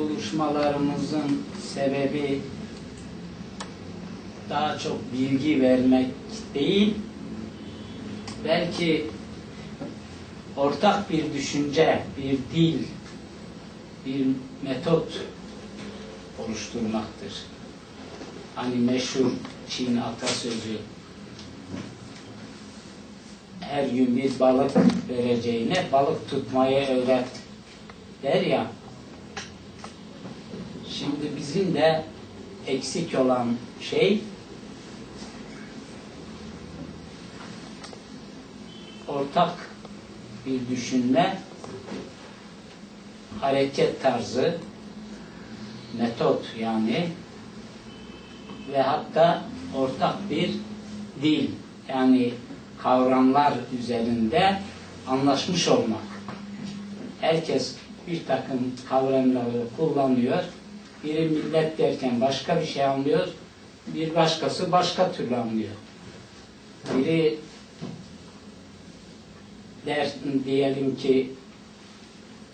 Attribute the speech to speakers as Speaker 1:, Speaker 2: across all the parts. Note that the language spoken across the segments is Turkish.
Speaker 1: buluşmalarımızın sebebi daha çok bilgi vermek değil, belki ortak bir düşünce, bir dil, bir metot oluşturmaktır. Hani meşhur Çin atasözü her gün bir balık vereceğine balık tutmayı öğret der ya. Şimdi bizim de eksik olan şey ortak bir düşünme, hareket tarzı, metot yani ve hatta ortak bir dil yani kavramlar üzerinde anlaşmış olmak. Herkes bir takım kavramları kullanıyor. Biri millet derken başka bir şey anlıyor. Bir başkası başka türlü anlıyor. Biri der, diyelim ki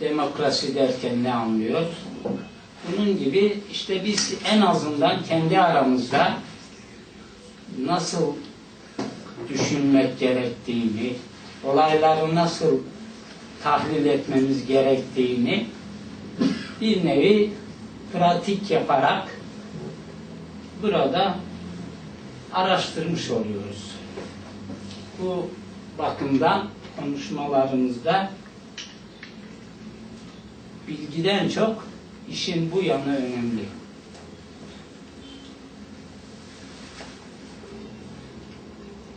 Speaker 1: demokrasi derken ne anlıyor? Bunun gibi işte biz en azından kendi aramızda nasıl düşünmek gerektiğini, olayları nasıl tahlil etmemiz gerektiğini bir nevi pratik yaparak burada araştırmış oluyoruz. Bu bakımdan konuşmalarımızda bilgiden çok işin bu yanı önemli.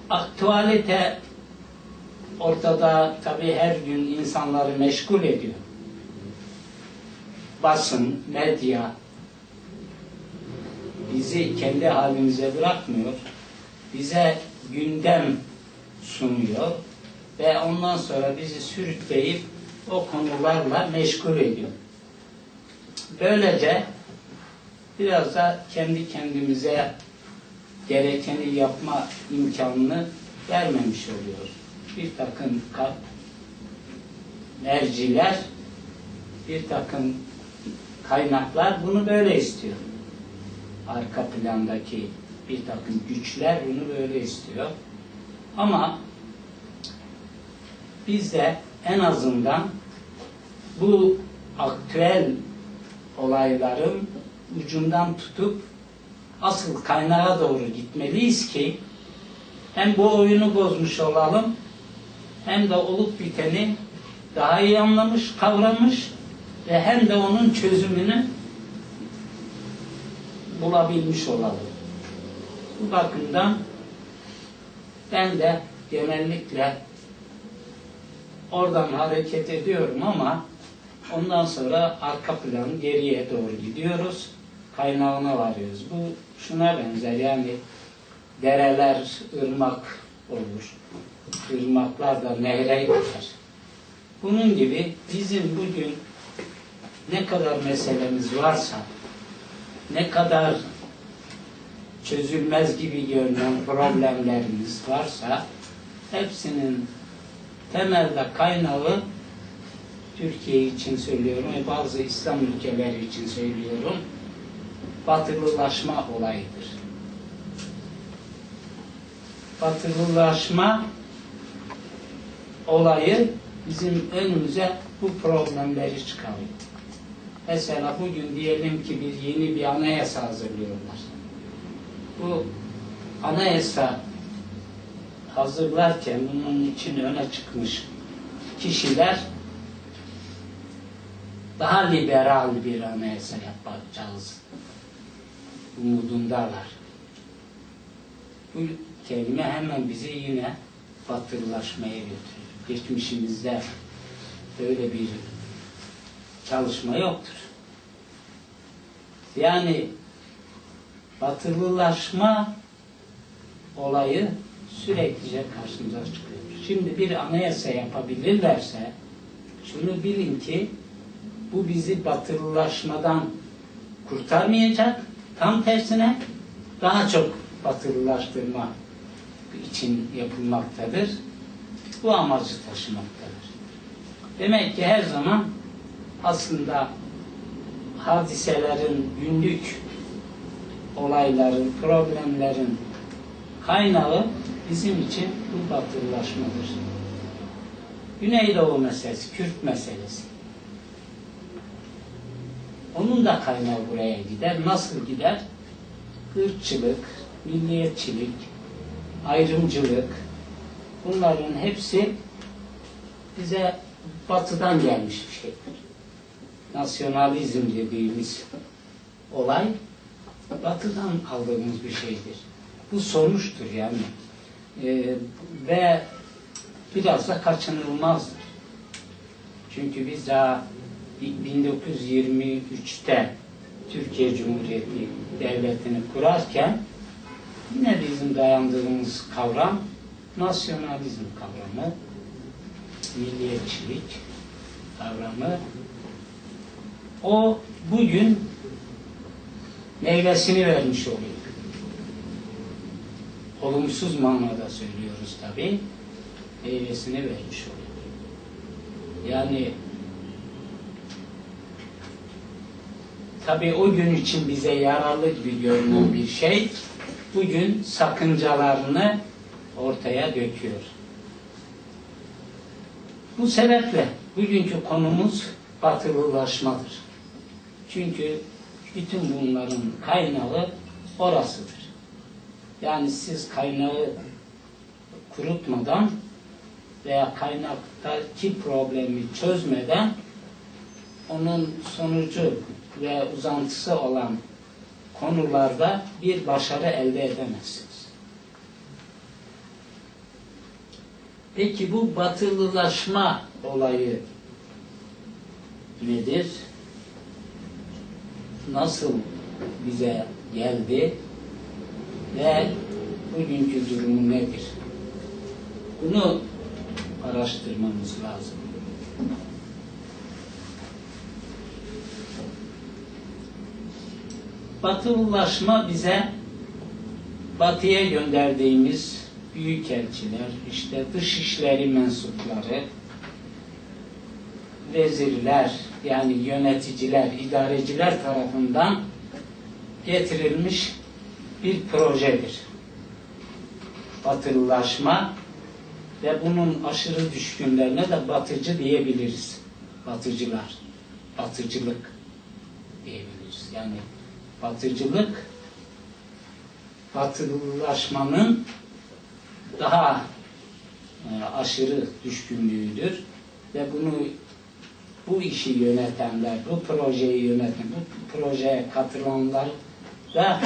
Speaker 1: Aktualite ortada tabi her gün insanları meşgul ediyor. Basın, medya bizi kendi halimize bırakmıyor. Bize gündem sunuyor ve ondan sonra bizi sürükleyip o konularla meşgul ediyor. Böylece biraz da kendi kendimize gerekeni yapma imkanını vermemiş oluyoruz. Bir takım merciler, bir takım kaynaklar bunu böyle istiyor. Arka plandaki bir takım güçler bunu böyle istiyor. Ama biz de en azından bu aktüel olayların ucundan tutup asıl kaynağa doğru gitmeliyiz ki hem bu oyunu bozmuş olalım hem de olup biteni daha iyi anlamış, kavramış ve hem de onun çözümünü bulabilmiş olalım. Bu bakımdan ben de genellikle oradan hareket ediyorum ama ondan sonra arka plan geriye doğru gidiyoruz. Kaynağına varıyoruz. Bu şuna benzer yani dereler ırmak olur. Irmaklar da nehre gider. Bunun gibi bizim bugün ne kadar meselemiz varsa ne kadar çözülmez gibi görünen problemlerimiz varsa hepsinin temelde kaynağı Türkiye için söylüyorum ve bazı İslam ülkeleri için söylüyorum batılılaşma olayıdır. Batılılaşma olayı bizim önümüze bu problemleri çıkarıyor. Mesela bugün diyelim ki bir yeni bir anayasa hazırlıyorlar. Bu anayasa hazırlarken bunun için öne çıkmış kişiler daha liberal bir anayasa yapacağız umudundalar. Bu kelime hemen bizi yine batılılaşmaya götürüyor. Geçmişimizde böyle bir çalışma yoktur. Yani batılılaşma olayı süreklice karşımıza çıkıyor. Şimdi bir anayasa yapabilirlerse şunu bilin ki bu bizi batılılaşmadan kurtarmayacak. Tam tersine daha çok batılılaştırma için yapılmaktadır. Bu amacı taşımaktadır. Demek ki her zaman aslında hadiselerin, günlük olayların, problemlerin kaynağı bizim için bu batılılaşmadır. Güneydoğu meselesi, Kürt meselesi. Onun da kaynağı buraya gider. Nasıl gider? Irkçılık, milliyetçilik, ayrımcılık bunların hepsi bize batıdan gelmiş bir şeydir. Nasyonalizm dediğimiz olay batıdan aldığımız bir şeydir. Bu sonuçtur yani. Ee, ve biraz da kaçınılmazdır. Çünkü biz daha 1923'te Türkiye Cumhuriyeti Devleti'ni kurarken yine bizim dayandığımız kavram nasyonalizm kavramı, milliyetçilik kavramı. O bugün meyvesini vermiş oluyor. Olumsuz manada söylüyoruz tabi. Meyvesini vermiş oluyor. Yani tabi o gün için bize yararlı gibi görünen bir şey bugün sakıncalarını ortaya döküyor. Bu sebeple bugünkü konumuz batılılaşmadır. Çünkü bütün bunların kaynağı orasıdır. Yani siz kaynağı kurutmadan veya kaynaktaki problemi çözmeden onun sonucu ve uzantısı olan konularda bir başarı elde edemezsiniz. Peki bu batılılaşma olayı nedir? Nasıl bize geldi ve bugünkü durumu nedir? Bunu araştırmamız lazım. Batılılaşma bize batıya gönderdiğimiz büyükelçiler, işte dışişleri mensupları, vezirler, yani yöneticiler, idareciler tarafından getirilmiş bir projedir. Batılılaşma ve bunun aşırı düşkünlerine de batıcı diyebiliriz. Batıcılar, batıcılık diyebiliriz. Yani batıcılık batılılaşmanın daha e, aşırı düşkünlüğüdür ve bunu bu işi yönetenler, bu projeyi yöneten, bu projeye katılanlar da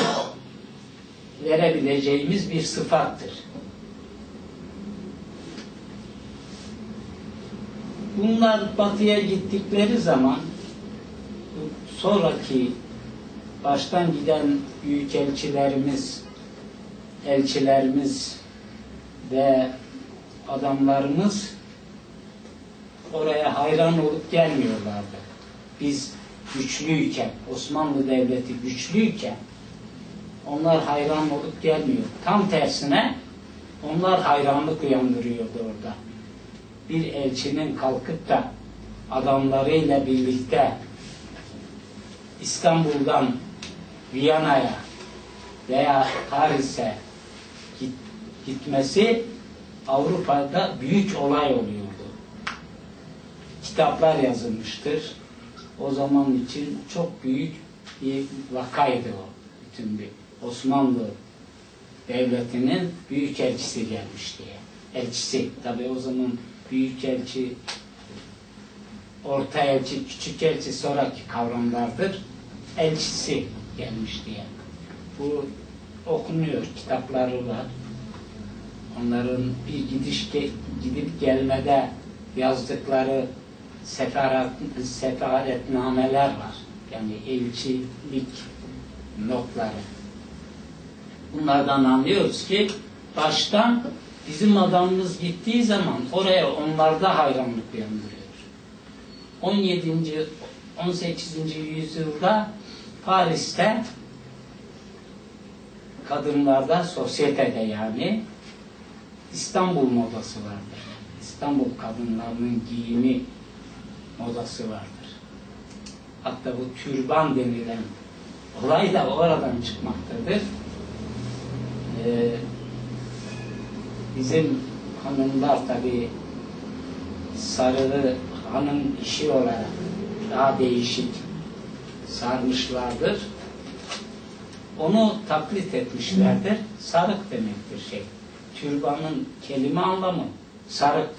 Speaker 1: verebileceğimiz bir sıfattır. Bunlar batıya gittikleri zaman sonraki baştan giden büyükelçilerimiz, elçilerimiz ve adamlarımız oraya hayran olup gelmiyorlardı. Biz güçlüyken, Osmanlı Devleti güçlüyken onlar hayran olup gelmiyor. Tam tersine onlar hayranlık uyandırıyordu orada. Bir elçinin kalkıp da adamlarıyla birlikte İstanbul'dan Viyana'ya veya Paris'e git, gitmesi Avrupa'da büyük olay oluyordu. Kitaplar yazılmıştır. O zaman için çok büyük bir vakaydı o. Bütün bir Osmanlı devletinin büyük elçisi gelmiş diye. Elçisi. Tabi o zaman büyük elçi orta elçi, küçük elçi sonraki kavramlardır. Elçisi gelmiş diye. Bu okunuyor, kitapları var. Onların bir gidiş gidip gelmede yazdıkları sefaret, sefaretnameler var. Yani elçilik notları. Bunlardan anlıyoruz ki baştan bizim adamımız gittiği zaman oraya onlarda hayranlık uyandırıyor. 17. 18. yüzyılda Paris'te kadınlarda, sosyetede yani İstanbul modası vardır. İstanbul kadınlarının giyimi modası vardır. hatta bu türban denilen olay da oradan çıkmaktadır. Ee, bizim hanımlar tabi sarığı hanım işi olarak daha değişik sarmışlardır. Onu taklit etmişlerdir. Sarık demektir şey. Türbanın kelime anlamı sarık